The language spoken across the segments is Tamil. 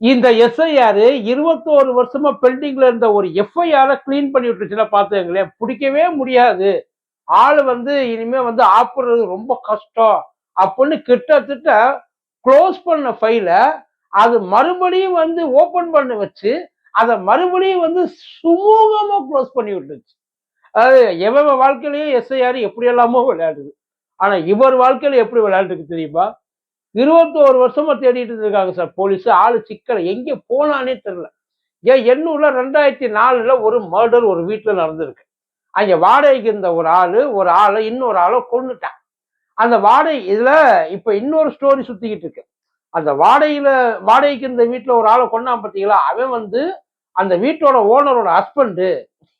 இந்த எஸ்ஐஆர் இருபத்தோரு வருஷமா பெண்டிங்ல இருந்த ஒரு எஃப்ஐஆர கிளீன் பண்ணி விட்டுருச்சுன்னா பாத்துங்களேன் பிடிக்கவே முடியாது. ஆள் வந்து இனிமே வந்து ஆப்புறது ரொம்ப கஷ்டம். அப்படின்னு கிட்டத்தட்ட க்ளோஸ் பண்ண ஃபைல அது மறுபடியும் வந்து ஓபன் பண்ண வச்சு அதை மறுபடியும் வந்து சுமூகமா க்ளோஸ் பண்ணி விட்டுருச்சு. அதாவது எவன் வாழ்க்கையிலயும் எஸ்ஐஆர் எப்படி எல்லாமோ விளையாடுது. ஆனா இவர் வாழ்க்கையில எப்படி விளையாண்டுருக்கு தெரியுமா? இருபத்தோரு வருஷமா தேடிட்டு இருக்காங்க சார் போலீஸ் ஆளு சிக்கலை எங்க போனானே தெரியல. ஏன் எண்ணூர்ல ரெண்டாயிரத்தி நாலுல ஒரு மர்டர் ஒரு வீட்டுல நடந்திருக்கு. அங்க வாடகைக்கு இருந்த ஒரு ஆளு ஒரு ஆளை இன்னொரு ஆளை கொண்டுட்டான் அந்த வாடகை இதுல இப்ப இன்னொரு ஸ்டோரி சுத்திக்கிட்டு இருக்கு. அந்த வாடகையில வாடகைக்கு இருந்த வீட்டுல ஒரு ஆளை கொண்டான் பார்த்தீங்களா அவன் வந்து அந்த வீட்டோட ஓனரோட ஹஸ்பண்டு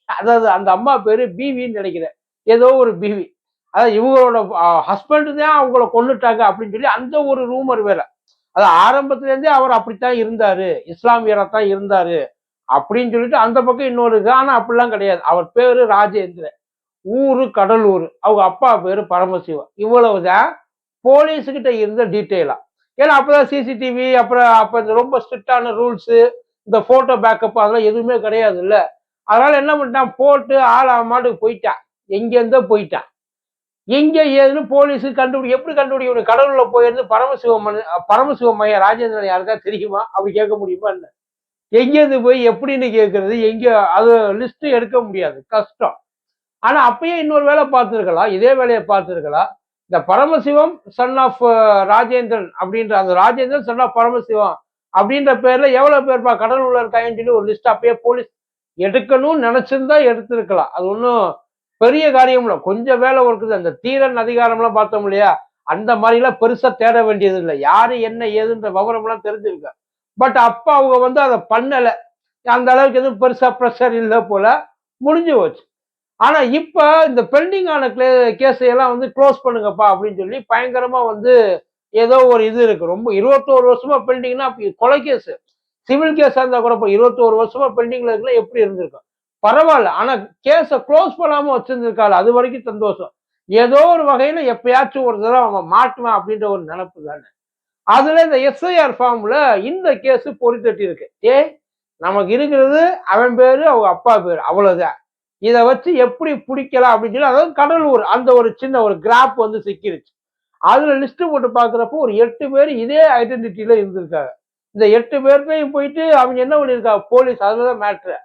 அதாவது அந்த அம்மா பேரு பிவின்னு நினைக்கிறேன். ஏதோ ஒரு பிவி அதாவது இவங்களோட ஹஸ்பண்டு தான் அவங்கள கொண்டுட்டாங்க அப்படின்னு சொல்லி அந்த ஒரு ரூமர் வேற. அது ஆரம்பத்துலேருந்தே அவர் அப்படித்தான் இருந்தாரு. இஸ்லாமியராக தான் இருந்தாரு அப்படின்னு சொல்லிட்டு அந்த பக்கம் இன்னொரு இருக்கு அப்படிலாம் கிடையாது. அவர் பேரு ராஜேந்திரன். ஊரு கடலூர். அவங்க அப்பா பேரு பரமசிவம். இவ்வளவுதான் போலீஸுக்கிட்ட இருந்த டீட்டெயிலா ஏன்னா அப்பதான் சிசிடிவி அப்புறம் அப்போ இந்த ரொம்ப ஸ்ட்ரிக்டான ரூல்ஸு இந்த ஃபோட்டோ பேக்கப் அதெல்லாம் எதுவுமே கிடையாது இல்லை அதனால என்ன பண்ணிட்டான்? போட்டு ஆள் மாட்டுக்கு போயிட்டான். எங்கேருந்தோ போயிட்டான். எங்க ஏதுன்னு போலீஸு கண்டுபிடி எப்படி கண்டுபிடிக்கணும்? கடவுள்ல போயிருந்து பரமசிவம் பரமசிவம் ராஜேந்திரன் யாருக்கா தெரியுமா? அப்படி கேட்க முடியுமா என்ன? எங்கேருந்து போய் எப்படின்னு கேட்கறது? எங்க அது லிஸ்ட் எடுக்க முடியாது. கஷ்டம். ஆனா அப்பயே இன்னொரு வேலை பார்த்துருக்கலாம். இதே வேலையை பார்த்துருக்கலாம். இந்த பரமசிவம் சன் ஆஃப் ராஜேந்திரன் அப்படின்ற அந்த ராஜேந்திரன் சன் ஆஃப் பரமசிவம் அப்படின்ற பேர்ல எவ்வளவு பேர்ப்பா கடலூர்ல இருக்காங்கன்னு சொல்லி ஒரு லிஸ்ட் அப்பயே போலீஸ் எடுக்கணும்னு நினைச்சிருந்தா எடுத்திருக்கலாம். அது ஒன்றும் பெரிய காரியம் இல்லை. கொஞ்சம் வேலை இருக்குது அந்த தீரன் அதிகாரம்லாம் பார்த்தோம் இல்லையா? அந்த மாதிரிலாம் பெருசா தேட வேண்டியது இல்லை யாரு என்ன ஏதுன்ற விவரம்லாம் தெரிஞ்சிருக்க. பட் அப்ப அவங்க வந்து அதை பண்ணல. அந்த அளவுக்கு எதுவும் பெருசா ப்ரெஷர் இல்லை போல முடிஞ்சு போச்சு. ஆனா இப்ப இந்த பெண்டிங் ஆன கேஸையெல்லாம் வந்து க்ளோஸ் பண்ணுங்கப்பா அப்படின்னு சொல்லி பயங்கரமா வந்து ஏதோ ஒரு இது இருக்கு. ரொம்ப இருபத்தோரு வருஷமா பெண்டிங்னா கொலை கேஸ் சிவில் கேஸா இருந்தா கூட இப்போ இருபத்தோரு வருஷமா பெண்டிங்ல இருக்குன்னா எப்படி இருந்திருக்கும்? பரவாயில்ல. ஆனா கேஸை க்ளோஸ் பண்ணாம வச்சிருந்திருக்காள் அது வரைக்கும் சந்தோஷம். ஏதோ ஒரு வகையில எப்பயாச்சும் ஒரு தடவை அவன் மாட்டுவான் அப்படின்ற ஒரு நினப்பு தானே. அதுல இந்த எஸ்ஐஆர் ஃபார்ம்ல இந்த கேஸ் பொறி தட்டி இருக்கு ஏ நமக்கு இருக்கிறது அவன் பேரு அவங்க அப்பா பேரு அவ்வளவுதான். இதை வச்சு எப்படி பிடிக்கலாம் அப்படின்னு சொல்லி அதாவது கடலூர் அந்த ஒரு சின்ன ஒரு கிராப் வந்து சிக்கிருச்சு. அதுல லிஸ்ட் போட்டு பாக்குறப்போ ஒரு எட்டு பேர் இதே ஐடென்டிட்டியில இருந்திருக்காங்க. இந்த எட்டு பேர்த்தையும் போயிட்டு அவங்க என்ன பண்ணியிருக்காங்க? போலீஸ் அதுலதான் மேட்ரு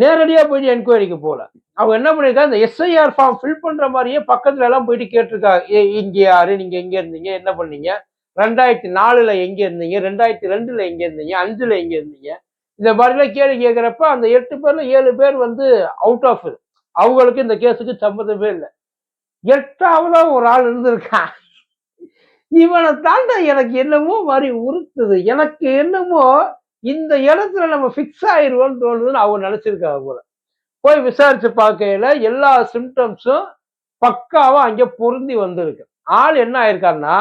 நேரடியா போயிட்டு என்கொயரிக்கு போகல அவங்க என்ன பண்ணிருக்காங்க இந்த எஸ்ஐஆர் ஃபார்ம் ஃபில் பண்ற மாதிரியே பக்கத்துல எல்லாம் போயிட்டு கேட்டிருக்காங்க. ஏ இங்க யாரு? நீங்க எங்க இருந்தீங்க? என்ன பண்ணீங்க? ரெண்டாயிரத்தி நாலுல எங்க இருந்தீங்க? ரெண்டாயிரத்தி ரெண்டுல எங்க இருந்தீங்க? அஞ்சுல எங்க இருந்தீங்க? இந்த மாதிரிலாம் கேள்வி கேட்குறப்ப அந்த எட்டு பேர்ல ஏழு பேர் வந்து அவுட் ஆஃப் அவங்களுக்கு இந்த கேஸுக்கு சம்மந்தமே இல்லை. எட்டாவதா ஒரு ஆள் இருந்திருக்கான். இவனை தாண்ட எனக்கு என்னமோ மாதிரி உறுத்துது எனக்கு என்னமோ இந்த இடத்துல நம்ம ஃபிக்ஸ் ஆயிடுவோம்னு தோணுதுன்னு அவங்க நினச்சிருக்காங்க போல. போய் விசாரிச்சு பார்க்கையில எல்லா சிம்டம்ஸும் பக்காவா அங்கே பொருந்தி வந்திருக்கு. ஆள் என்ன ஆயிருக்காருன்னா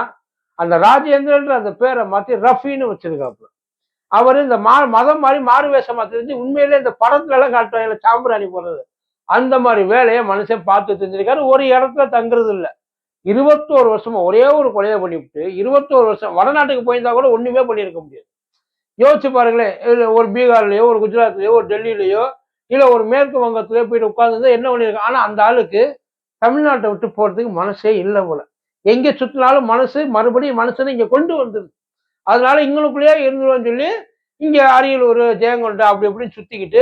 அந்த ராஜேந்திரன்ற அந்த பேரை மாத்தி ரஃபின்னு வச்சிருக்காப்புல. அவர் இந்த மா மதம் மாதிரி மாறு வேஷமா தெரிஞ்சு உண்மையிலே இந்த படத்துல எல்லாம் காட்டுவாங்க சாம்பிராணி போடுறது. அந்த மாதிரி வேலையை மனுஷன் பார்த்து தெரிஞ்சிருக்காரு ஒரு இடத்துல தங்குறது இல்லை. இருபத்தோரு வருஷமா ஒரே ஒரு கொலையை பண்ணிவிட்டு இருபத்தோரு வருஷம் வடநாட்டுக்கு போயிருந்தா கூட ஒண்ணுமே பண்ணியிருக்க முடியாது. யோசிச்சு பாருங்களேன் இல்லை ஒரு பீகார்லேயோ ஒரு குஜராத்லயோ ஒரு டெல்லியிலயோ இல்லை ஒரு மேற்கு வங்கத்திலயோ போயிட்டு உட்காந்துருந்தா என்ன பண்ணியிருக்கான் ஆனால் அந்த ஆளுக்கு தமிழ்நாட்டை விட்டு போகிறதுக்கு மனசே இல்லை போல. எங்கே சுற்றினாலும் மனசு மறுபடியும் மனசுன்னு இங்கே கொண்டு வந்துருது. அதனால இங்களுக்குள்ளேயே இருந்துருவோம்னு சொல்லி இங்கே அரியலூர் ஜெயங்கொண்டா அப்படி இப்படின்னு சுற்றிக்கிட்டு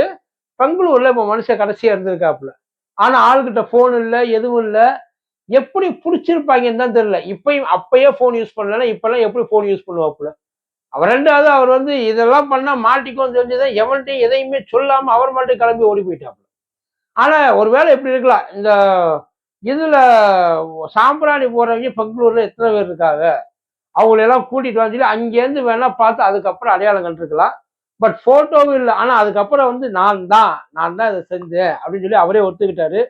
பெங்களூரில் இப்போ மனுஷன் கடைசியாக இருந்திருக்காப்புல. ஆனால் ஆள்கிட்ட ஃபோன் இல்லை எதுவும் இல்லை. எப்படி பிடிச்சிருப்பாங்கன்னு தான் தெரியல. இப்பயும் அப்பயே ஃபோன் யூஸ் பண்ணலன்னா இப்போல்லாம் எப்படி ஃபோன் யூஸ் பண்ணுவாப்புல? அவர் ரெண்டாவது அவர் வந்து இதெல்லாம் பண்ணால் மாட்டிக்கும் தெரிஞ்சுதான் எவன்ட்டையும் எதையுமே சொல்லாமல் அவர் மட்டும் கிளம்பி ஓடி போயிட்டாப்புல. ஒரு ஒருவேளை எப்படி இருக்கலாம். இந்த இதில் சாம்பிராணி போகிறவங்க பெங்களூரில் எத்தனை பேர் இருக்காங்க? அவங்களெல்லாம் கூட்டிகிட்டு வந்து சொல்லி அங்கேருந்து வேணால் பார்த்து அதுக்கப்புறம் அடையாளம் கண்டுருக்கலாம். பட் ஃபோட்டோவும் இல்லை. ஆனால் அதுக்கப்புறம் வந்து நான் தான் நான் தான் இதை செஞ்சேன் அப்படின்னு சொல்லி அவரே ஒத்துக்கிட்டாரு.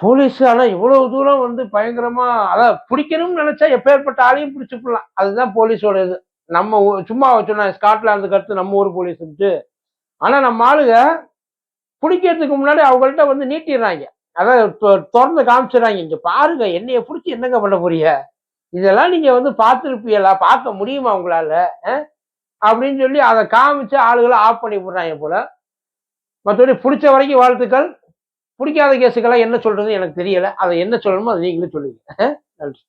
போலீஸ் ஆனா இவ்வளவு தூரம் வந்து பயங்கரமா அதான் பிடிக்கணும்னு நினைச்சா எப்பேற்பட்ட ஆளையும் பிடிச்சிக்கலாம் அதுதான் போலீஸோட இது நம்ம சும்மா சொன்ன ஸ்காட்லாந்துக்கு அடுத்து நம்ம ஊர் போலீஸுன்ட்டு. ஆனா நம்ம ஆளுங்க பிடிக்கிறதுக்கு முன்னாடி அவங்கள்ட்ட வந்து நீட்டிடுறாங்க. அதான் திறந்து காமிச்சிடுறாங்க. இங்க பாருங்க என்னைய பிடிச்சி என்னங்க பண்ண போறீங்க? இதெல்லாம் நீங்க வந்து பார்த்துருப்பீங்களா? பார்க்க முடியுமா உங்களால? அப்படின்னு சொல்லி அதை காமிச்சு ஆளுகளை ஆஃப் பண்ணி விடுறாங்க போல. மற்றபடி பிடிச்ச வரைக்கும் வாழ்த்துக்கள். பிடிக்காத கேஸுக்கெல்லாம் என்ன சொல்றது எனக்கு தெரியல. அதை என்ன சொல்லணுமோ அதை நீங்களே சொல்லுங்க. நன்றி.